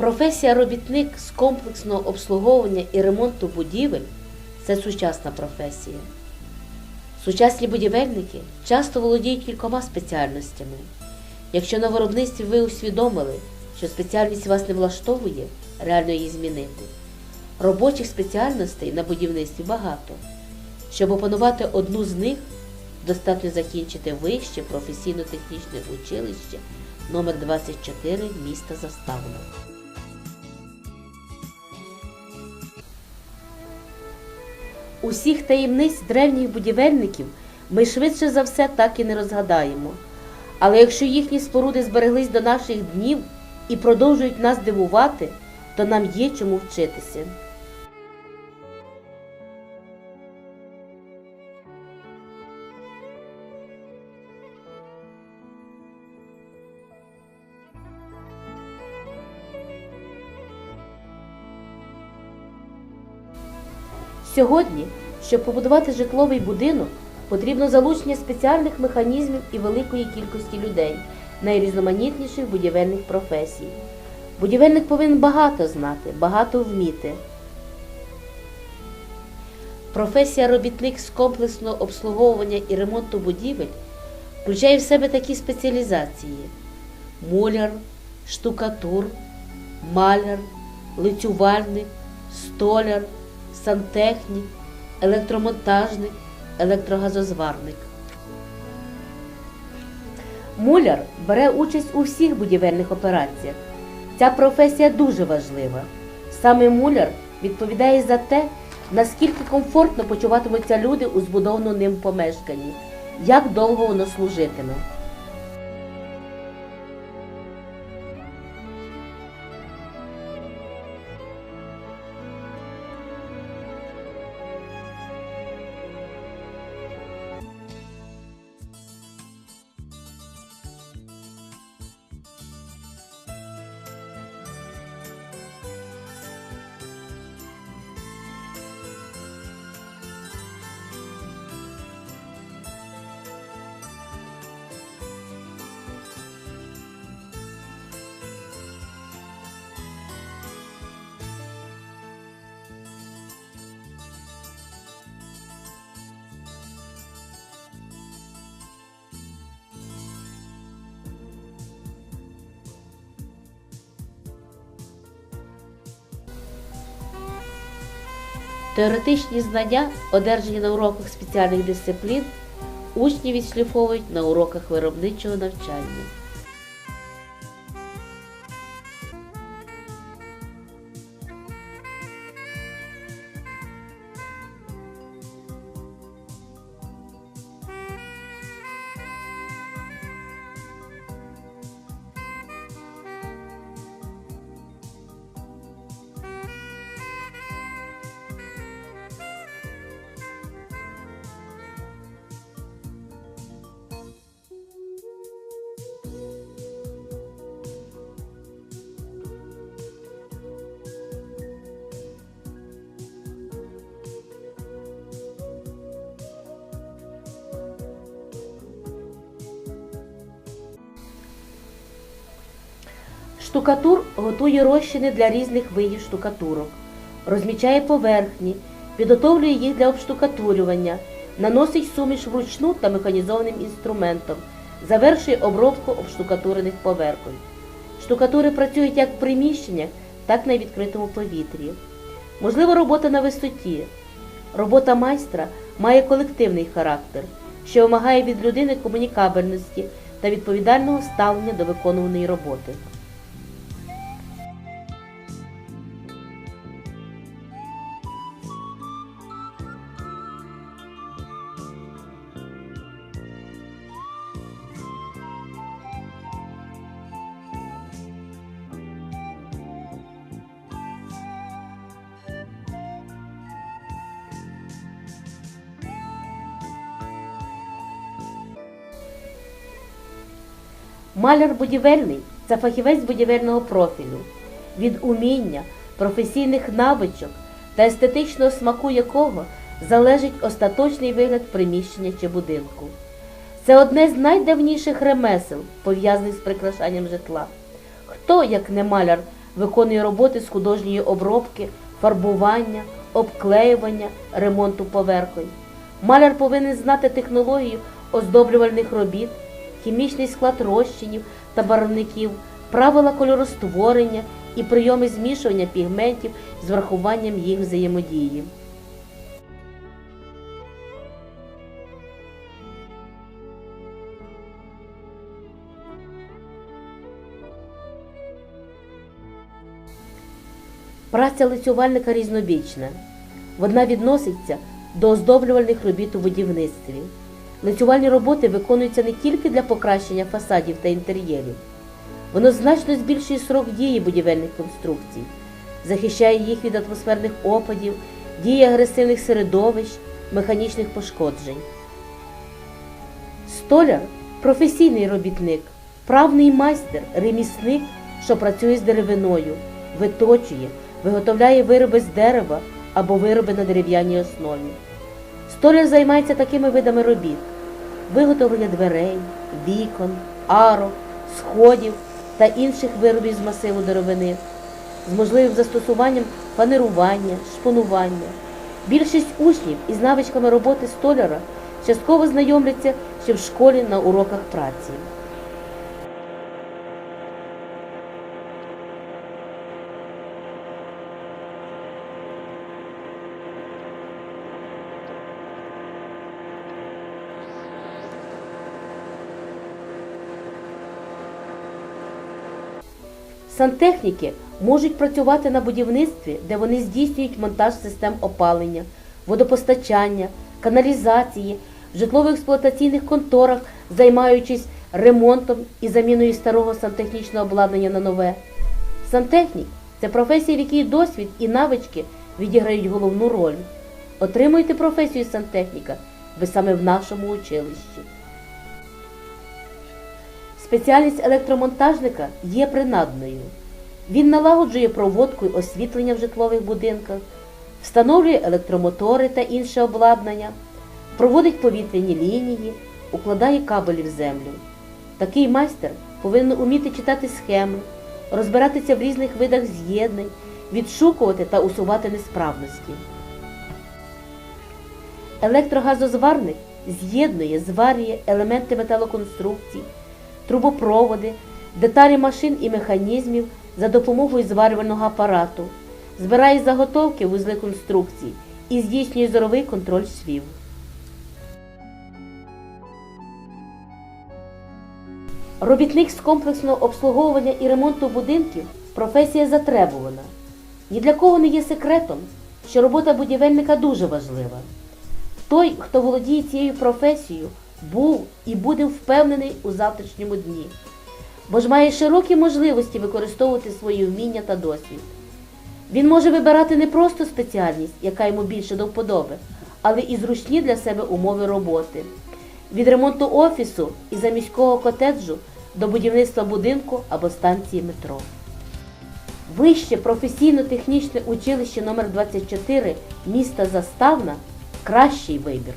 Професія робітник з комплексного обслуговування і ремонту будівель це сучасна професія. Сучасні будівельники часто володіють кількома спеціальностями. Якщо на виробництві ви усвідомили, що спеціальність вас не влаштовує, реально її змінити. Робочих спеціальностей на будівництві багато. Щоб опанувати одну з них, достатньо закінчити вище професійно-технічне училище номер 24 міста Заставна. Усіх таємниць древніх будівельників ми швидше за все так і не розгадаємо. Але якщо їхні споруди збереглись до наших днів і продовжують нас дивувати, то нам є чому вчитися. Сьогодні, щоб побудувати житловий будинок, потрібно залучення спеціальних механізмів і великої кількості людей, найрізноманітніших будівельних професій. Будівельник повинен багато знати, багато вміти. Професія робітник з комплексного обслуговування і ремонту будівель включає в себе такі спеціалізації: муляр, штукатур, маляр, лицювальник, столяр, сантехнік, електромонтажник, електрогазозварник. Муляр бере участь у всіх будівельних операціях. Ця професія дуже важлива. Саме муляр відповідає за те, наскільки комфортно почуватимуться люди у збудованому ним помешканні, як довго воно служитиме. Теоретичні знання, одержані на уроках спеціальних дисциплін, учні відшліфовують на уроках виробничого навчання. Штукатур готує розчини для різних видів штукатурок, розмічає поверхні, підготовлює їх для обштукатурювання, наносить суміш вручну та механізованим інструментом, завершує обробку обштукатурених поверхонь. Штукатури працюють як в приміщеннях, так і на відкритому повітрі. Можливо, робота на висоті. Робота майстра має колективний характер, що вимагає від людини комунікабельності та відповідального ставлення до виконуваної роботи. Маляр будівельний це фахівець будівельного профілю, від уміння, професійних навичок та естетичного смаку якого залежить остаточний вигляд приміщення чи будинку. Це одне з найдавніших ремесел, пов'язаних з прикрашанням житла. Хто, як не маляр, виконує роботи з художньої обробки, фарбування, обклеювання, ремонту поверхонь. Маляр повинен знати технологію оздоблювальних робіт, хімічний склад розчинів та барвників, правила кольоростворення і прийоми змішування пігментів з врахуванням їх взаємодії. Праця лицювальника різнобічна. Вона відноситься до оздоблювальних робіт у будівництві. Лицювальні роботи виконуються не тільки для покращення фасадів та інтер'єрів. Воно значно збільшує срок дії будівельних конструкцій, захищає їх від атмосферних опадів, дії агресивних середовищ, механічних пошкоджень. Столяр професійний робітник, правний майстер, ремісник, що працює з деревиною, виточує, виготовляє вироби з дерева або вироби на дерев'яній основі. Столяр займається такими видами робіт: виготовлення дверей, вікон, арок, сходів та інших виробів з масиву деревини, з можливим застосуванням фанерування, шпонування. Більшість учнів із навичками роботи столяра частково знайомляться ще в школі на уроках праці. Сантехніки можуть працювати на будівництві, де вони здійснюють монтаж систем опалення, водопостачання, каналізації, в житлово-експлуатаційних конторах, займаючись ремонтом і заміною старого сантехнічного обладнання на нове. Сантехнік це професія, в якій досвід і навички відіграють головну роль. Отримуйте професію сантехніка ви саме в нашому училищі. Спеціальність електромонтажника є принадною. Він налагоджує проводку й освітлення в житлових будинках, встановлює електромотори та інше обладнання, проводить повітряні лінії, укладає кабелі в землю. Такий майстер повинен уміти читати схеми, розбиратися в різних видах з'єднань, відшукувати та усувати несправності. Електрогазозварник з'єднує, зварює елементи металоконструкцій, трубопроводи, деталі машин і механізмів за допомогою зварювального апарату, збирає заготовки вузли конструкцій і здійснює зоровий контроль швів. Робітник з комплексного обслуговування і ремонту будинків професія затребувана. Ні для кого не є секретом, що робота будівельника дуже важлива. Той, хто володіє цією професією, був і буде впевнений у завтрашньому дні, бо ж має широкі можливості використовувати свої вміння та досвід. Він може вибирати не просто спеціальність, яка йому більше до вподоби, але і зручні для себе умови роботи. Від ремонту офісу і заміського котеджу до будівництва будинку або станції метро. Вище професійно-технічне училище номер 24 міста Заставна кращий вибір.